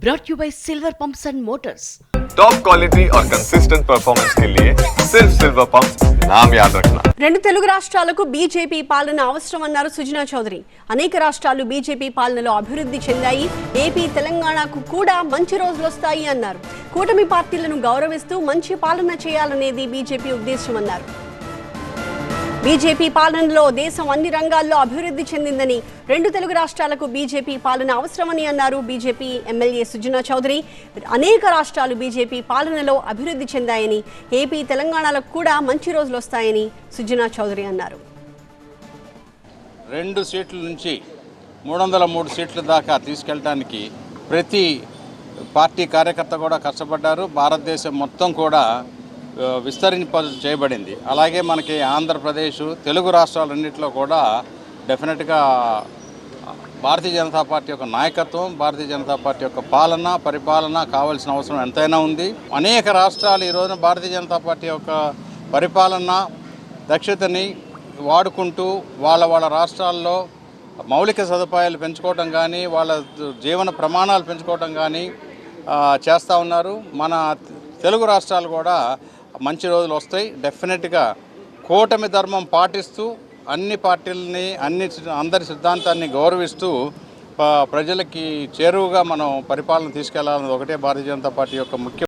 brought to you by Silver Pumps and Motors. Top quality और consistent performance के लिए सिर्फ सिल्वर पंप नाम याद रखना రెండు తెలుగు రాష్ట్రాలకు బీజేపీ పాలన అవసరం అన్నారు సుజనా చౌదరి అనేక రాష్ట్రాలు బీజేపీ పాలనలో అభివృద్ధి చెందాయి ఏపీ తెలంగాణకు కూడా మంచి రోజులు వస్తాయి అన్నారు కూటమి పార్టీలను గౌరవిస్తూ మంచి పాలన చేయాలనేది బీజేపీ ఉద్దేశం అన్నారు బీజేపీ పాలనలో దేశం అన్ని రంగాల్లో అభివృద్ధి చెందిందని రెండు తెలుగు రాష్ట్రాలకు బీజేపీ పాలన అవసరమని అన్నారు బీజేపీ ఎమ్మెల్యే సుజనా చౌదరి. అనేక రాష్ట్రాలు బీజేపీ పాలనలో అభివృద్ధి చెందాయని ఏపీ తెలంగాణలకు కూడా మంచి రోజులు వస్తాయని సుజనా చౌదరి అన్నారు. రెండు సీట్ల నుంచి మూడు వందల మూడు సీట్ల దాకా తీసుకెళ్ళడానికి ప్రతి పార్టీ కార్యకర్త కూడా కష్టపడ్డారు. భారతదేశం మొత్తం కూడా విస్తరింప చేయబడింది. అలాగే మనకి ఆంధ్రప్రదేశ్ తెలుగు రాష్ట్రాలన్నింటిలో కూడా డెఫినెట్గా భారతీయ జనతా పార్టీ యొక్క నాయకత్వం భారతీయ జనతా పార్టీ యొక్క పాలన పరిపాలన కావాల్సిన అవసరం ఎంతైనా ఉంది. అనేక రాష్ట్రాలు ఈ రోజున భారతీయ జనతా పార్టీ యొక్క పరిపాలన దక్షతని వాడుకుంటూ వాళ్ళ వాళ్ళ రాష్ట్రాల్లో మౌలిక సదుపాయాలు పెంచుకోవటం కానీ వాళ్ళ జీవన ప్రమాణాలు పెంచుకోవటం కానీ చేస్తూ ఉన్నారు. మన తెలుగు రాష్ట్రాలు కూడా మంచి రోజులు వస్తాయి. డెఫినెట్గా కూటమి ధర్మం పాటిస్తూ అన్ని పార్టీలని అన్ని అందరి సిద్ధాంతాన్ని గౌరవిస్తూ ప్రజలకి చేరువుగా మనం పరిపాలన తీసుకెళ్ళాలన్నది ఒకటే భారతీయ జనతా పార్టీ యొక్క ముఖ్య